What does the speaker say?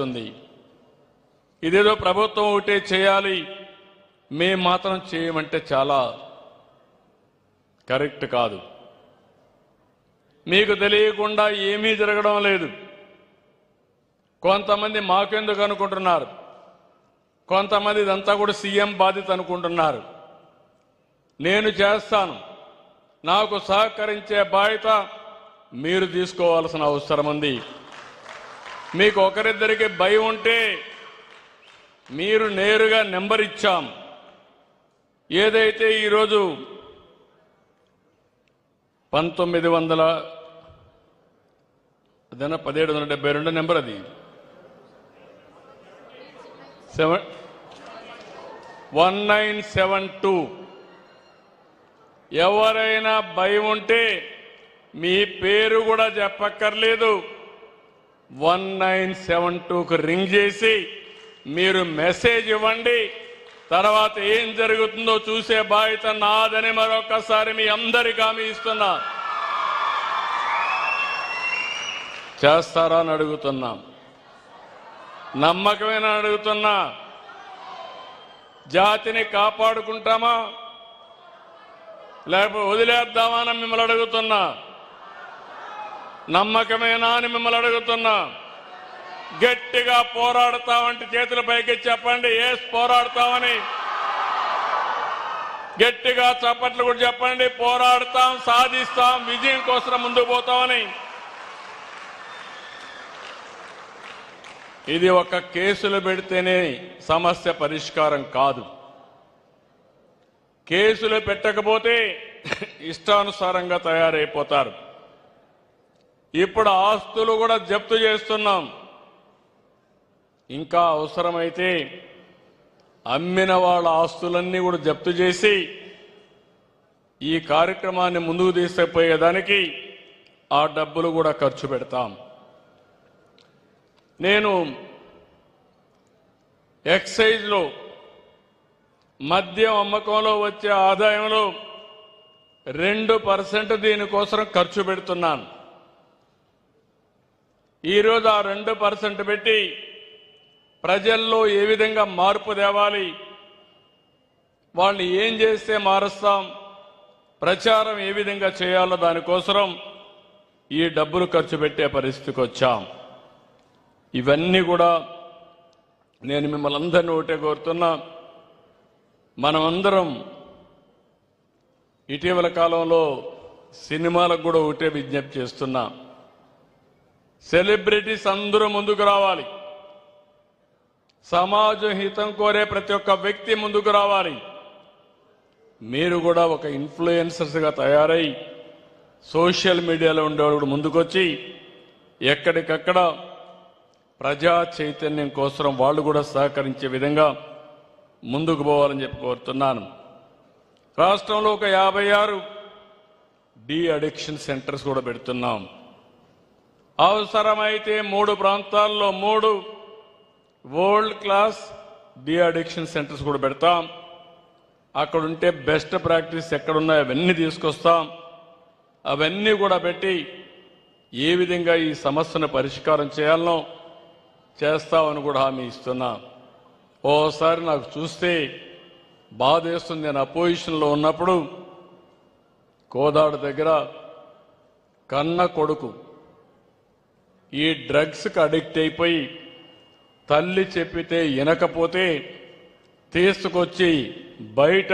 ఉంది ఇదేదో ప్రభుత్వం ఒకటే చేయాలి మేం మాత్రం చేయమంటే చాలా కరెక్ట్ కాదు. మీకు తెలియకుండా ఏమీ జరగడం లేదు. కొంతమంది మాకెందుకు అనుకుంటున్నారు? కొంతమంది ఇదంతా కూడా సీఎం బాధ్యత అనుకుంటున్నారు. నేను చేస్తాను. నాకు సహకరించే బాధ్యత మీరు తీసుకోవాల్సిన అవసరం ఉంది. మీకు ఒకరిద్దరికి భయం ఉంటే మీరు నేరుగా నెంబర్ ఇచ్చాం. ఏదైతే ఈరోజు పంతొమ్మిది వందల అదేనా పదిహేడు వందల డెబ్బై రెండు నెంబర్ అది. Seven one nine seven two. ఎవరైనా భయం ఉంటే మీ పేరు కూడా చెప్పక్కర్లేదు. వన్ నైన్ సెవెన్ టూకు రింగ్ చేసి మీరు మెసేజ్ ఇవ్వండి. తర్వాత ఏం జరుగుతుందో చూసే బాధ్యత నాదని మరొకసారి మీ అందరికి హామీ ఇస్తున్నా. చేస్తారా అని అడుగుతున్నాం. నమ్మకమైన అడుగుతున్నా. జాతిని కాపాడుకుంటామా? లేకపోతే వదిలేద్దామా అని మిమ్మల్ని అడుగుతున్నా. నమ్మకమేనా అని మిమ్మల్ని అడుగుతున్నా. గట్టిగా పోరాడతామంటే చేతుల పైకి చెప్పండి ఏ పోరాడతామని గట్టిగా చప్పట్లు కూడా చెప్పండి పోరాడతాం సాధిస్తాం విజయం కోసం ముందుకు పోతామని. ఇది ఒక కేసులు పెడితేనే సమస్య పరిష్కారం కాదు. కేసులు పెట్టకపోతే ఇష్టానుసారంగా తయారైపోతారు. ఇప్పుడు ఆస్తులు కూడా జప్తు చేస్తున్నాం. ఇంకా అవసరమైతే అమ్మిన వాళ్ళ ఆస్తులన్నీ కూడా జప్తు చేసి ఈ కార్యక్రమాన్ని ముందుకు తీసుకుపోయేదానికి ఆ డబ్బులు కూడా ఖర్చు పెడతాం. నేను ఎక్సైజ్లో మద్యం అమ్మకంలో వచ్చే ఆదాయంలో రెండు పర్సెంట్ దీనికోసం ఖర్చు పెడుతున్నాను. ఈరోజు ఆ రెండు పర్సెంట్ పెట్టి ప్రజల్లో ఏ విధంగా మార్పు తేవాలి? వాళ్ళని ఏం చేస్తే మారుస్తాం? ప్రచారం ఏ విధంగా చేయాలో దానికోసం ఈ డబ్బులు ఖర్చు పెట్టే పరిస్థితికి వచ్చాం. ఇవన్నీ కూడా నేను మిమ్మల్ని అందరినీ ఒకటే కోరుతున్నా. మనమందరం ఇటీవల కాలంలో సినిమాలకు కూడా ఒకటే విజ్ఞప్తి చేస్తున్నాం. సెలబ్రిటీస్ అందరూ ముందుకు రావాలి. సమాజ హితం కోరే ప్రతి ఒక్క వ్యక్తి ముందుకు రావాలి. మీరు కూడా ఒక ఇన్ఫ్లుయెన్సర్స్గా తయారై సోషల్ మీడియాలో ఉండేవాళ్ళు కూడా ముందుకొచ్చి ఎక్కడికక్కడ ప్రజా చైతన్యం కోసం వాళ్ళు కూడా సహకరించే విధంగా ముందుకు పోవాలని చెప్పి కోరుతున్నాను. రాష్ట్రంలో ఒక యాభై ఆరు డీ అడిక్షన్ సెంటర్స్ కూడా పెడుతున్నాం. అవసరమైతే మూడు ప్రాంతాల్లో మూడు వరల్డ్ క్లాస్ డిఅడిక్షన్ సెంటర్స్ కూడా పెడతాం. అక్కడ ఉంటే బెస్ట్ ప్రాక్టీస్ ఎక్కడున్నాయో అవన్నీ తీసుకొస్తాం. అవన్నీ కూడా పెట్టి ఏ విధంగా ఈ సమస్యను పరిష్కారం చేయాలనో చేస్తామని కూడా హామీ ఇస్తున్నా. ఓసారి నాకు చూస్తే బాధేస్తుంది. నేను అపోజిషన్లో ఉన్నప్పుడు కోదాడు దగ్గర కన్న కొడుకు ఈ డ్రగ్స్కి అడిక్ట్ అయిపోయి తల్లి చెప్పితే వినకపోతే తీసుకొచ్చి బయట